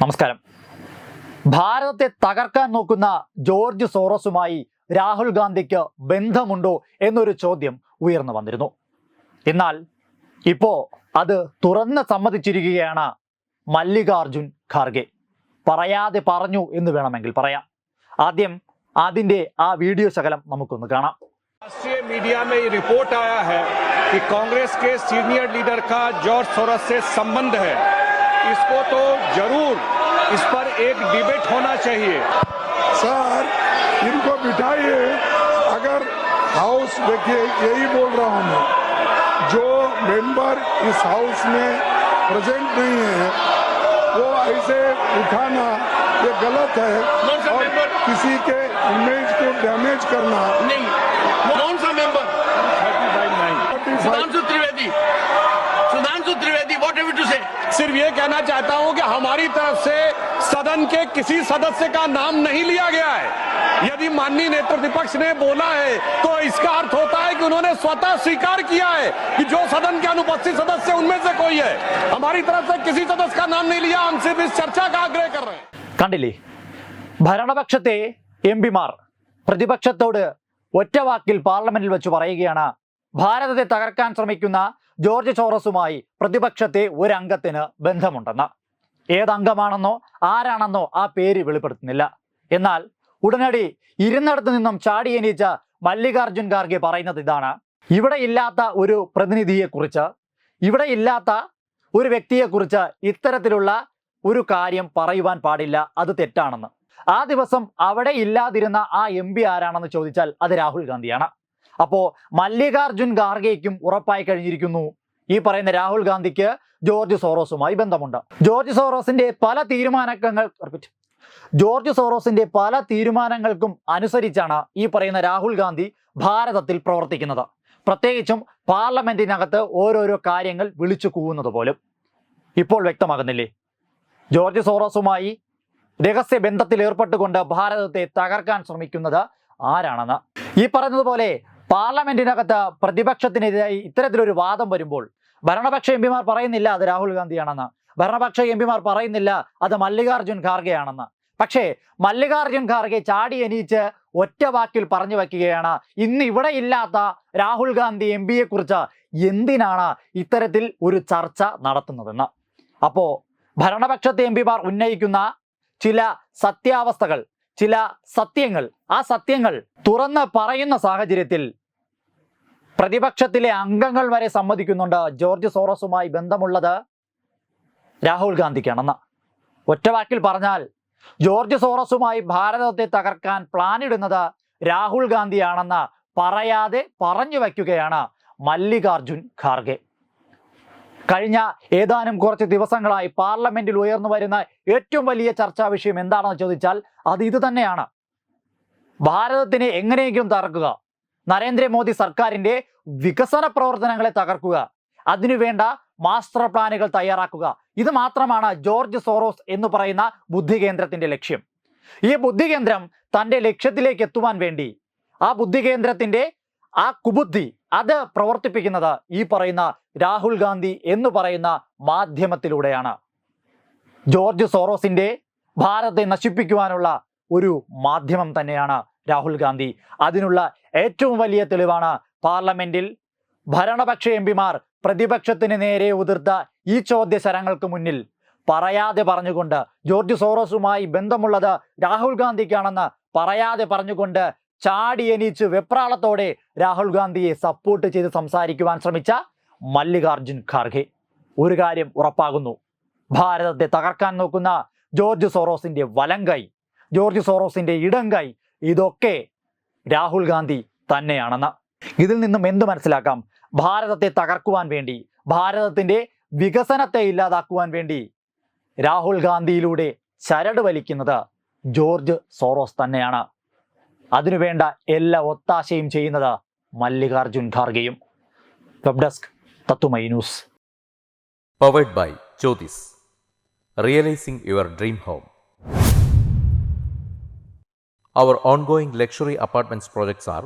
നമസ്കാരം ഭാരതത്തെ തകർക്കാൻ നോക്കുന്ന ജോർജ് സോറസുമായി രാഹുൽ ഗാന്ധിക്ക് ബന്ധമുണ്ടോ എന്നൊരു ചോദ്യം ഉയർന്നു വന്നിരുന്നു എന്നാൽ ഇപ്പോ അത് തുറന്ന് സമ്മതിച്ചിരിക്കുകയാണ് മല്ലികാർജുൻ ഖാർഗെ പറയാതെ പറഞ്ഞു എന്ന് വേണമെങ്കിൽ പറയാം ആദ്യം അതിന്റെ ആ വീഡിയോ ശകലം നമുക്കൊന്ന് കാണാം राष्ट्रीय मीडिया में ये रिपोर्ट आया है कि कांग्रेस के सीनियर लीडर का जॉर्ज सोरस से संबंध है इसको तो जरूर इस पर एक डिबेट होना चाहिए सर इनको बिठाइए अगर हाउस देखिए यही बोल रहा हूँ मैं जो मेंबर इस हाउस में प्रेजेंट नहीं है वो ऐसे उठाना ये गलत है और किसी के इमेज को डैमेज करना नहीं कौन सा member Sudhanshu Trivedi Sudhanshu Trivedi what have to से सिर्फ ये कहना चाहता हूं कि हमारी तरफ से सदन के किसी सदस्य का नाम नहीं लिया गया है यदि माननीय नेत्र विपक्ष ने बोला है तो इसका अर्थ होता है कि उन्होंने स्वतः स्वीकार किया है कि जो सदन के अनुपस्थित सदस्य उनमें से कोई है हमारी तरफ से किसी सदस्य का नाम नहीं लिया हम सिर्फ इस चर्चा का आग्रह कर रहे हैं കണ്ടില്ലേ ഭരണപക്ഷത്തെ എം പിമാർ പ്രതിപക്ഷത്തോട് ഒറ്റവാക്കിൽ പാർലമെന്റിൽ വെച്ച് പറയുകയാണ് ഭാരതത്തെ തകർക്കാൻ ശ്രമിക്കുന്ന ജോർജ് ചോറസുമായി പ്രതിപക്ഷത്തെ ഒരംഗത്തിന് ബന്ധമുണ്ടെന്ന് ഏതംഗമാണെന്നോ ആരാണെന്നോ ആ പേര് വെളിപ്പെടുത്തുന്നില്ല എന്നാൽ ഉടനടി ഇരുന്നിടത്ത് നിന്നും ചാടി എണീച്ച മല്ലികാർജുൻ ഖാർഗെ പറയുന്നത് ഇതാണ് ഇവിടെ ഇല്ലാത്ത ഒരു പ്രതിനിധിയെക്കുറിച്ച് ഇവിടെ ഇല്ലാത്ത ഒരു വ്യക്തിയെക്കുറിച്ച് ഇത്തരത്തിലുള്ള ഒരു കാര്യം പറയുവാൻ പാടില്ല അത് തെറ്റാണെന്ന് ആ ദിവസം അവിടെ ഇല്ലാതിരുന്ന ആ എം ആരാണെന്ന് ചോദിച്ചാൽ അത് രാഹുൽ ഗാന്ധിയാണ് അപ്പോ മല്ലികാർജുൻ ഖാർഗെയ്ക്കും ഉറപ്പായി കഴിഞ്ഞിരിക്കുന്നു ഈ പറയുന്ന രാഹുൽ ഗാന്ധിക്ക് ജോർജ് സോറോസുമായി ബന്ധമുണ്ട് ജോർജ് സോറോസിന്റെ പല തീരുമാനങ്ങൾ ജോർജ് സോറോസിന്റെ പല തീരുമാനങ്ങൾക്കും അനുസരിച്ചാണ് ഈ പറയുന്ന രാഹുൽ ഗാന്ധി ഭാരതത്തിൽ പ്രവർത്തിക്കുന്നത് പ്രത്യേകിച്ചും പാർലമെന്റിനകത്ത് ഓരോരോ കാര്യങ്ങൾ വിളിച്ചു കൂവുന്നത് പോലും ഇപ്പോൾ വ്യക്തമാകുന്നില്ലേ ജോർജ് സോറോസുമായി രഹസ്യ ബന്ധത്തിൽ ഏർപ്പെട്ടുകൊണ്ട് ഭാരതത്തെ തകർക്കാൻ ശ്രമിക്കുന്നത് ആരാണെന്ന് ഈ പറഞ്ഞതുപോലെ പാർലമെന്റിനകത്ത് പ്രതിപക്ഷത്തിനെതിരായി ഇത്തരത്തിലൊരു വാദം വരുമ്പോൾ ഭരണപക്ഷ എം പിമാർ പറയുന്നില്ല അത് രാഹുൽ ഗാന്ധിയാണെന്ന് ഭരണപക്ഷ എം പിമാർ പറയുന്നില്ല അത് മല്ലികാർജ്ജുൻ ഖാർഗെയാണെന്ന് പക്ഷേ മല്ലികാർജ്ജുൻ ഖാർഗെ ചാടി എനിച്ച് ഒറ്റ വാക്കിൽ പറഞ്ഞു വയ്ക്കുകയാണ് ഇന്ന് ഇവിടെ ഇല്ലാത്ത രാഹുൽ ഗാന്ധി എം പിയെ കുറിച്ച് എന്തിനാണ് ഇത്തരത്തിൽ ഒരു ചർച്ച നടത്തുന്നതെന്ന് അപ്പോൾ ഭരണപക്ഷത്തെ എം പിമാർ ഉന്നയിക്കുന്ന ചില സത്യാവസ്ഥകൾ ചില സത്യങ്ങൾ ആ സത്യങ്ങൾ തുറന്ന് പറയുന്ന സാഹചര്യത്തിൽ പ്രതിപക്ഷത്തിലെ അംഗങ്ങൾ വരെ സമ്മതിക്കുന്നുണ്ട് ജോർജ് സോറസുമായി ബന്ധമുള്ളത് രാഹുൽ ഗാന്ധിക്കാണെന്ന് ഒറ്റവാക്കിൽ പറഞ്ഞാൽ ജോർജ് സോറസുമായി ഭാരതത്തെ തകർക്കാൻ പ്ലാനിടുന്നത് രാഹുൽ ഗാന്ധിയാണെന്ന് പറയാതെ പറഞ്ഞു വയ്ക്കുകയാണ് മല്ലികാർജുൻ ഖാർഗെ കഴിഞ്ഞ ഏതാനും കുറച്ച് ദിവസങ്ങളായി പാർലമെന്റിൽ ഉയർന്നു വരുന്ന ഏറ്റവും വലിയ ചർച്ചാ വിഷയം എന്താണെന്ന് ചോദിച്ചാൽ അത് ഇത് തന്നെയാണ് ഭാരതത്തിനെ എങ്ങനെയെങ്കിലും തറക്കുക നരേന്ദ്രമോദി സർക്കാരിന്റെ വികസന പ്രവർത്തനങ്ങളെ തകർക്കുക അതിനുവേണ്ട മാസ്റ്റർ പ്ലാനുകൾ തയ്യാറാക്കുക ഇത് മാത്രമാണ് ജോർജ് സോറോസ് എന്ന് പറയുന്ന ബുദ്ധി കേന്ദ്രത്തിന്റെ ലക്ഷ്യം ഈ ബുദ്ധി കേന്ദ്രം തൻ്റെ ലക്ഷ്യത്തിലേക്ക് എത്തുവാൻ വേണ്ടി ആ ബുദ്ധി കേന്ദ്രത്തിന്റെ ആ കുബുദ്ധി അത് പ്രവർത്തിപ്പിക്കുന്നത് ഈ പറയുന്ന രാഹുൽ ഗാന്ധി എന്ന് പറയുന്ന മാധ്യമത്തിലൂടെയാണ് ജോർജ് സോറോസിന്റെ ഭാരത്തെ നശിപ്പിക്കുവാനുള്ള ഒരു മാധ്യമം തന്നെയാണ് രാഹുൽ ഗാന്ധി അതിനുള്ള ഏറ്റവും വലിയ തെളിവാണ് പാർലമെന്റിൽ ഭരണപക്ഷ എംപിമാർ പ്രതിപക്ഷത്തിന് നേരെ ഉതിർത്ത ഈ ചോദ്യശരങ്ങൾക്ക് മുന്നിൽ പറയാതെ പറഞ്ഞുകൊണ്ട് ജോർജ് സോറോസുമായി ബന്ധമുള്ളത് രാഹുൽ ഗാന്ധിക്കാണെന്ന് പറയാതെ പറഞ്ഞുകൊണ്ട് ചാടി എണീച്ച് വെപ്രാളത്തോടെ രാഹുൽ ഗാന്ധിയെ സപ്പോർട്ട് ചെയ്ത് സംസാരിക്കുവാൻ ശ്രമിച്ച മല്ലികാർജുൻ ഖാർഗെ ഒരു കാര്യം ഉറപ്പാകുന്നു ഭാരതത്തെ തകർക്കാൻ നോക്കുന്ന ജോർജ് സോറോസിന്റെ വലം കൈ ജോർജ് സോറോസിന്റെ ഇടം കൈ ഇതൊക്കെ രാഹുൽ ഗാന്ധി തന്നെയാണെന്ന് ഇതിൽ നിന്നും എന്തു മനസ്സിലാക്കാം ഭാരതത്തെ തകർക്കുവാൻ വേണ്ടി ഭാരതത്തിൻ്റെ വികസനത്തെ ഇല്ലാതാക്കുവാൻ വേണ്ടി രാഹുൽ ഗാന്ധിയിലൂടെ ചരട് വലിക്കുന്നത് ജോർജ് സോറോസ് തന്നെയാണ് അതിനുവേണ്ട എല്ലാ ഒത്താശയും ചെയ്യുന്നത് മല്ലികാർജുൻ ഖാർഗെയും വെബ് ഡെസ്ക് തത്തുമൈ news powered by Jyothis realising your dream home our ongoing luxury apartments projects are